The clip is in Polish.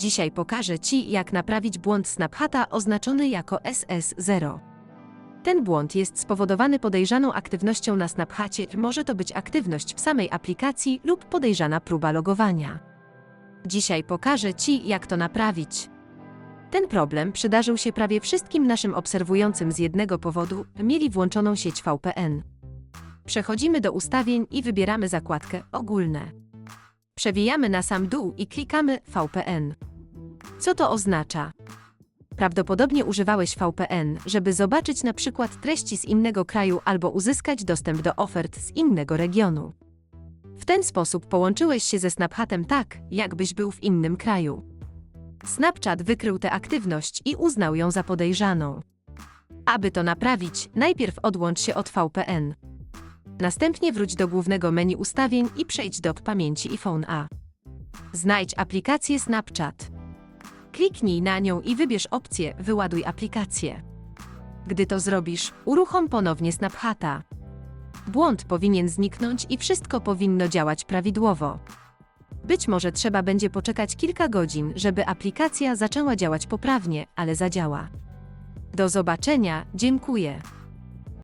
Dzisiaj pokażę Ci, jak naprawić błąd Snaphata oznaczony jako SS0. Ten błąd jest spowodowany podejrzaną aktywnością na Snapchacie. Może to być aktywność w samej aplikacji lub podejrzana próba logowania. Dzisiaj pokażę Ci, jak to naprawić. Ten problem przydarzył się prawie wszystkim naszym obserwującym z jednego powodu mieli włączoną sieć VPN. Przechodzimy do ustawień i wybieramy zakładkę Ogólne. Przewijamy na sam dół i klikamy VPN. Co to oznacza? Prawdopodobnie używałeś VPN, żeby zobaczyć na przykład treści z innego kraju albo uzyskać dostęp do ofert z innego regionu. W ten sposób połączyłeś się ze Snapchatem tak, jakbyś był w innym kraju. Snapchat wykrył tę aktywność i uznał ją za podejrzaną. Aby to naprawić, najpierw odłącz się od VPN. Następnie wróć do głównego menu ustawień i przejdź do pamięci iPhone A. Znajdź aplikację Snapchat. Kliknij na nią i wybierz opcję Wyładuj aplikację. Gdy to zrobisz, uruchom ponownie Snaphata. Błąd powinien zniknąć i wszystko powinno działać prawidłowo. Być może trzeba będzie poczekać kilka godzin, żeby aplikacja zaczęła działać poprawnie, ale zadziała. Do zobaczenia, dziękuję.